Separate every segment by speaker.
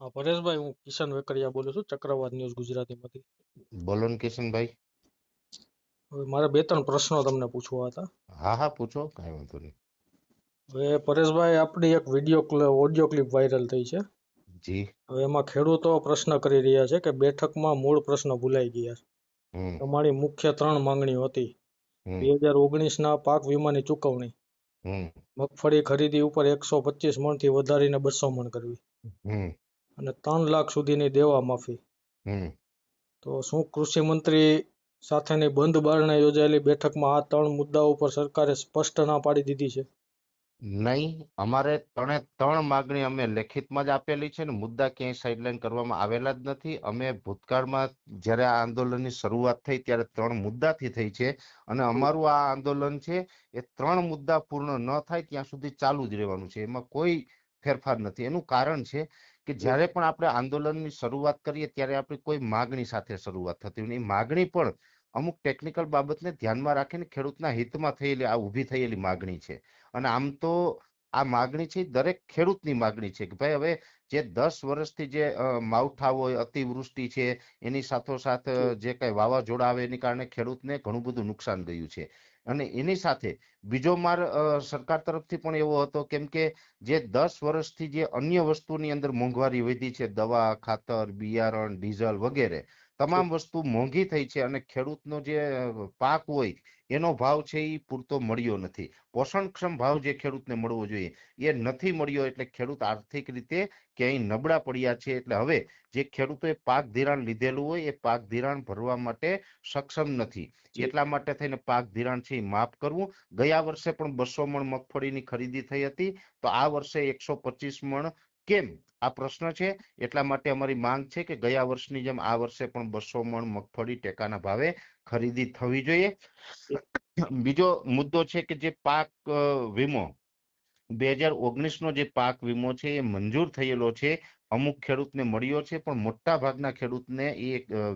Speaker 1: હા પરેશભાઈ હું કિશન વેકરિયા બોલું છું ચક્રવાત ન્યૂઝ ગુજરાતીમાંથી.
Speaker 2: બોલો ને કિશનભાઈ.
Speaker 1: હવે મારે બે ત્રણ પ્રશ્નો તમને પૂછવા હતા.
Speaker 2: હા હા પૂછો કાંઈ વાંધો નહીં.
Speaker 1: હવે પરેશભાઈ આપણી એક વીડિયો ઓડિયો ક્લિપ વાયરલ થઈ છે.
Speaker 2: જી.
Speaker 1: હવે એમાં ખેડૂતો પ્રશ્ન કરી રહ્યા છે કે બેઠકમાં મૂળ પ્રશ્ન ભૂલાઈ ગયા
Speaker 2: છે.
Speaker 1: તમારી મુખ્ય ત્રણ માંગણીઓ હતી. બે હજાર ઓગણીસના પાક વીમાની ચૂકવણી. મગફળી ખરીદી ઉપર એકસો પચીસ મણથી વધારીને બસો મણ કરવી. અને ત્રણ લાખ સુધીની દેવા માફી. તો શું કૃષિ મંત્રી સાથેની બંધ બારણે યોજાયેલી બેઠકમાં આ ત્રણ મુદ્દાઓ પર સરકારે સ્પષ્ટ ના પાડી દીધી છે?
Speaker 2: નહીં અમારે ત્રણે ત્રણ માગણી અમે લેખિતમાં જ આપેલી છે ને મુદ્દા ક્યાંય સાઇડલાઇન કરવામાં આવેલા જ નથી. અમે ભૂતકાળમાં જ્યારે આ આંદોલનની શરૂઆત થઈ ત્યારે ત્રણ મુદ્દાથી થઈ છે અને અમારું આ આંદોલન છે એ ત્રણ મુદ્દા પૂર્ણ ન થાય ત્યાં સુધી ચાલુ જ રહેવાનું છે. એમાં કોઈ ફેરફાર નથી. એનું કારણ છે કે જ્યારે પણ આપણે આંદોલનની શરૂઆત કરીએ ત્યારે આપણી કોઈ માગણી સાથે શરૂઆત થતી હોય એ માગણી પણ અમુક ટેકનિકલ બાબતને ધ્યાનમાં રાખીને ખેડૂતના હિતમાં થયેલી, આ ઊભી થયેલી માગણી છે. અને આમ તો આ માગણી છે દરેક ખેડૂતની માગણી છે કે ભાઈ હવે જે દસ વર્ષથી જે માવઠા હોય અતિવૃષ્ટિ છે એની સાથોસાથ જે. કઈ વાવાઝોડા આવે એની કારણે ખેડૂતને ઘણું બધું નુકસાન ગયું છે. અને એની સાથે બીજો માર સરકાર તરફથી પણ એવો હતો કેમ કે જે દસ વર્ષથી જે અન્ય વસ્તુની અંદર મોંઘવારી વધી છે દવા ખાતર બિયારણ ડીઝલ વગેરે તમામ વસ્તુ મોંઘી થઈ છે અને ખેડૂતનો જે પાક હોય એનો ભાવ છે એ પૂરતો મળ્યો નથી. પોષણક્ષમ ભાવ જે ખેડૂતને મળવો જોઈએ એ નથી મળ્યો એટલે ખેડૂત આર્થિક રીતે ક્યાંય નબળા પડ્યા છે. એટલે હવે જે ખેડૂતોએ પાક ધિરાણ લીધેલું હોય એ પાક ધિરાણ ભરવા માટે સક્ષમ નથી. એટલા માટે થઈને પાક ધિરાણ છે એ માફ કરવું. ગયા વર્ષે પણ બસો મણ મગફળીની ખરીદી થઈ હતી. તો આ વર્ષે એકસો પચીસ મણ કેમ? આ પ્રશ્ન છે. એટલા માટે અમારી માંગ છે કે ગયા વર્ષની જેમ આ વર્ષે પણ બસો મણ મગફળી ટેકાના ભાવે ખરીદી થવી જોઈએ. બીજો મુદ્દો છે કે જે પાક વીમો. બે હજાર ઓગણીસ નો જે પાક વીમો છે એ મંજૂર થયેલો છે. અમુક ખેડૂતને મળ્યો છે પણ મોટા ભાગના ખેડૂતને એ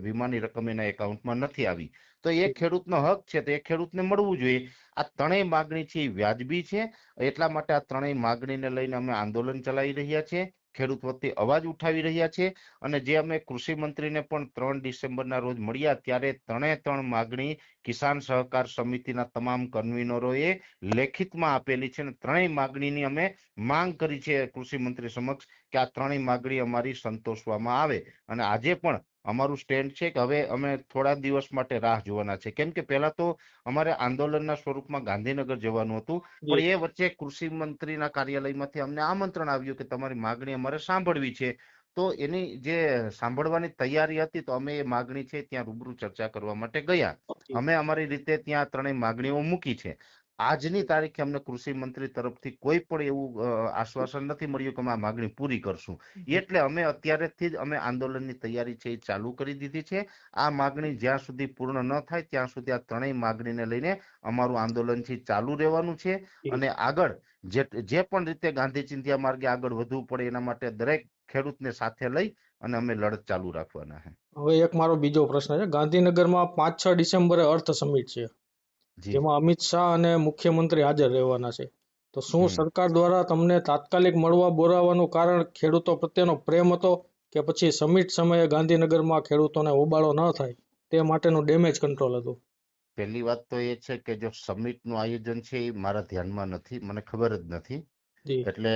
Speaker 2: વીમાની રકમ એના એકાઉન્ટમાં નથી આવી. તો એ ખેડૂતનો હક છે, તો એ ખેડૂતને મળવું જોઈએ. આ ત્રણેય માગણી છે એ વ્યાજબી છે. એટલા માટે આ ત્રણેય માગણીને લઈને અમે આંદોલન ચલાવી રહ્યા છીએ ખેડૂત વતી અવાજ ઉઠાવી રહ્યા છે અને જે અમે કૃષિ મંત્રીને પણ ત્રણ ડિસેમ્બરના રોજ મળ્યા ત્યારે ત્રણે ત્રણ માગણી કિસાન સહકાર સમિતિના તમામ કન્વીનરોએ લેખિતમાં આપેલી છે અને ત્રણેય માગણીની અમે માંગ કરી છે કૃષિ મંત્રી સમક્ષ કે આ ત્રણેય માગણી અમારી સંતોષવામાં આવે. અને આજે પણ અમારું સ્ટેન્ડ છે કે હવે અમે થોડા દિવસ માટે રાહ જોવાના છે. કેમ કે પહેલા તો અમારે આંદોલનના સ્વરૂપમાં ગાંધીનગર જવાનું હતું. પણ એ વચ્ચે કૃષિ મંત્રીના કાર્યાલયમાંથી અમને આમંત્રણ આવ્યું કે તમારી માગણી અમારે સાંભળવી છે. તો એની જે સાંભળવાની તૈયારી હતી તો અમે એ માગણી છે ત્યાં રૂબરૂ ચર્ચા કરવા માટે ગયા. અમે અમારી રીતે ત્યાં ત્રણેય માગણીઓ મૂકી છે. આજની તારીખે અમને કૃષિ મંત્રી તરફથી કોઈ પણ એવું આશ્વાસન નથી મળ્યું કે અમે આ માગણી પૂરી કરશું. એટલે અમે અત્યારેથી જ અમે આંદોલનની તૈયારી છે એ ચાલુ કરી દીધી છે. આ માગણી જ્યાં સુધી પૂર્ણ ન થાય ત્યાં સુધી આ ત્રણેય માગણીને લઈને અમારું આંદોલન છે ચાલુ રહેવાનું છે. અને આગળ જે જે પણ રીતે ગાંધી ચિંધ્યા માર્ગે આગળ વધવું પડે એના માટે દરેક ખેડૂતને સાથે લઈ અને અમે લડત ચાલુ રાખવાના છે.
Speaker 1: હવે એક મારો બીજો પ્રશ્ન છે. ગાંધીનગરમાં પાંચ છ ડિસેમ્બરે અર્થ સમિટ છે. જેમાં અમિત શાહ અને મુખ્યમંત્રી હાજર રહેવાના છે. તો શું સરકાર દ્વારા તમને તાત્કાલિક મળવા બોલાવવાનું કારણ ખેડૂતો પ્રત્યેનો પ્રેમ હતો કે પછી સમિટ સમયે ગાંધીનગરમાં ખેડૂતોને હોબાળો ન થાય? તે માટેનું ડેમેજ કંટ્રોલ હતું.
Speaker 2: પહેલી વાત તો એ છે કે જો સમિટનું આયોજન છે એ મારા ધ્યાનમાં નથી મને ખબર જ નથી. એટલે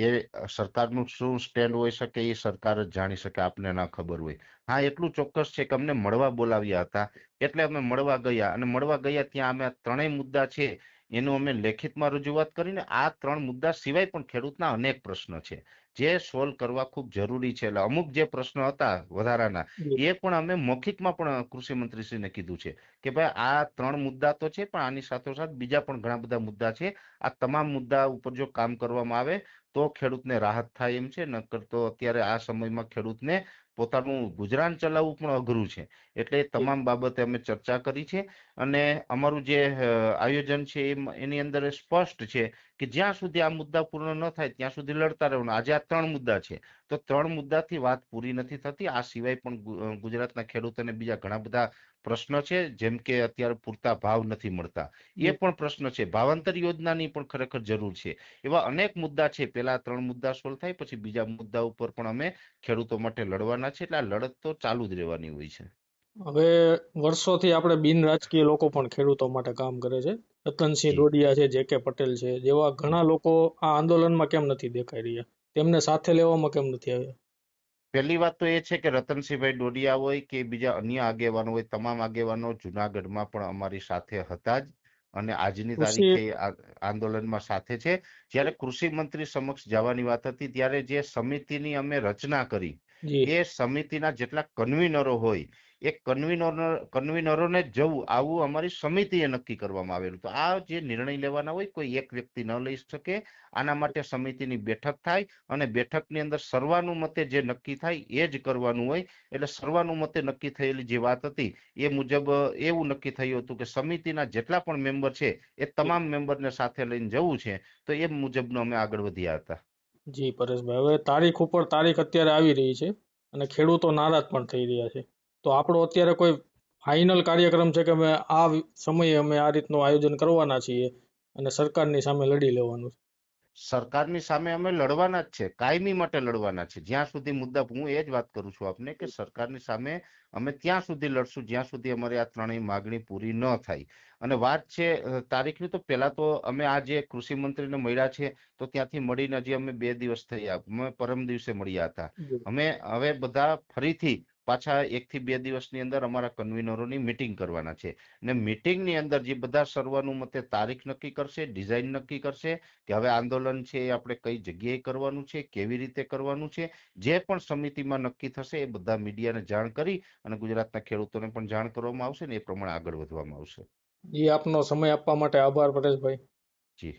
Speaker 2: એ સરકારનું શું સ્ટેન્ડ હોઈ શકે, એ સરકાર જ જાણી શકે, આપને ના ખબર હોય. હા, એટલું ચોક્કસ છે કે અમને મળવા બોલાવ્યા હતા. એટલે અમે મળવા ગયા અને મળવા ગયા ત્યાં અમે ત્રણેય મુદ્દા છે, એનું અમે લેખિતમાં રજૂઆત કરીને આ ત્રણ મુદ્દા સિવાય પણ ખેડૂતના અનેક પ્રશ્ન છે. જે સોલ્વ કરવા ખૂબ જરૂરી છે. એટલે અમુક જે પ્રશ્નો હતા વધારાના એ પણ અમે મૌખિકમાં પણ કૃષિ મંત્રીશ્રીને કીધું છે કે ભાઈ આ ત્રણ મુદ્દા તો છે પણ આની સાથોસાથ બીજા પણ ઘણા બધા મુદ્દા છે. આ તમામ મુદ્દા ઉપર જો કામ કરવામાં આવે તો ખેડૂતને રાહત થાય એમ છે. નકર તો અત્યારે આ સમયમાં ખેડૂતને પોતાનું ગુજરાન ચલાવવું પણ અઘરું છે. એટલે તમામ બાબતે અમે ચર્ચા કરી છે અને અમારું જે આયોજન છે એની અંદર સ્પષ્ટ છે કે જ્યાં સુધી આ મુદ્દા પૂર્ણ ન થાય ત્યાં સુધી લડતા રહેવાનું. આજે આ ત્રણ મુદ્દા છે. તો ત્રણ મુદ્દાથી વાત પૂરી નથી થતી. આ સિવાય પણ ગુજરાતના ખેડૂતોને બીજા ઘણા બધા પ્રશ્ન છે, જેમ કે અત્યારે પૂરતા ભાવ નથી મળતા. એ પણ પ્રશ્ન છે. ભાવાંતર યોજનાની પણ ખરેખર જરૂર છે. એવા અનેક મુદ્દા છે. પેલા ત્રણ મુદ્દા સોલ્વ થાય, પછી બીજા મુદ્દા ઉપર પણ અમે ખેડૂતો માટે લડવાના છે એટલે આ લડત તો ચાલુ જ રહેવાની હોય છે.
Speaker 1: હવે વર્ષોથી આપણે બિન રાજકીય લોકો પણ ખેડૂતો માટે કામ કરે છે. રતનસિંહ ડોડિયા છે જે કે પટેલ છે જેવા ઘણા લોકો આ આંદોલનમાં કેમ નથી દેખાઈ રહ્યા? તેમને સાથે લેવામાં કેમ નથી આવ્યા?
Speaker 2: પહેલી વાત તો એ છે કે રતનસિંહભાઈ ડોડિયા હોય કે બીજા અન્ય આગેવાનો હોય તમામ આગેવાનો જુનાગઢમાં પણ અમારી સાથે હતા જ અને આજની તારીખે આંદોલનમાં સાથે છે. જ્યારે કૃષિ મંત્રી સમક્ષ જવાની વાત હતી ત્યારે જે સમિતિની અમે રચના કરી એ સમિતિના જેટલા કન્વીનરો હોય, એ કન્વીનર કન્વીનરોને જવું, આવું અમારી સમિતિએ નક્કી કરવામાં આવેલું. તો આ જે નિર્ણય લેવાના હોય, કોઈ એક વ્યક્તિ ન લઈ શકે, આના માટે સમિતિની બેઠક થાય અને બેઠકની અંદર સર્વાનુમતે જે નક્કી થાય, એ જ કરવાનું હોય. એટલે સર્વાનુમતે નક્કી થયેલી જે વાત હતી, એ મુજબ, એવું નક્કી થયું હતું કે સમિતિના જેટલા પણ મેમ્બર છે, એ તમામ મેમ્બરને સાથે લઈને જવું છે, તો એ મુજબનો અમે આગળ વધ્યા હતા.
Speaker 1: જી પરેશભાઈ હવે તારીખ ઉપર તારીખ અત્યારે આવી રહી છે અને ખેડૂતો નારાજ પણ થઈ રહ્યા છે. તો આપણો અત્યારે કોઈ ફાઇનલ કાર્યક્રમ છે કે અમે આ સમયે અમે આ રીતનું આયોજન કરવાના છીએ અને સરકારની સામે લડી લેવાનું છે?
Speaker 2: સરકારની સામે અમે લડવાના જ છે કાયમી માટે લડવાના છે. જ્યાં સુધી મુદ્દા હું એ જ વાત કરું છું આપને કે સરકારની સામે અમે ત્યાં સુધી લડશું જ્યાં સુધી અમારી આ ત્રણેય માગણી પૂરી ન થાય. અને વાત છે તારીખની તો પહેલા તો અમે આ જે કૃષિ મંત્રીને મળ્યા છે તો ત્યાંથી મળીને હજી અમે બે દિવસ થયા અમે પરમ દિવસે મળ્યા હતા. અમે હવે બધા ફરીથી પાછા એક થી બે દિવસની અંદર અમારા કન્વીનરોની મિટિંગ કરવાના છે. ને મિટિંગની અંદર જે બધા સર્વાનુમતે તારીખ નક્કી કરશે ડિઝાઇન નક્કી કરશે કે હવે આંદોલન છે એ આપણે કઈ જગ્યાએ કરવાનું છે કેવી રીતે કરવાનું છે જે પણ સમિતિમાં નક્કી થશે એ બધા મીડિયાને જાણ કરી અને ગુજરાતના ખેડૂતોને પણ જાણ કરવામાં આવશે ને એ પ્રમાણે આગળ વધવામાં આવશે.
Speaker 1: એ આપનો સમય આપવા માટે આભાર પરેશભાઈ.
Speaker 2: જી.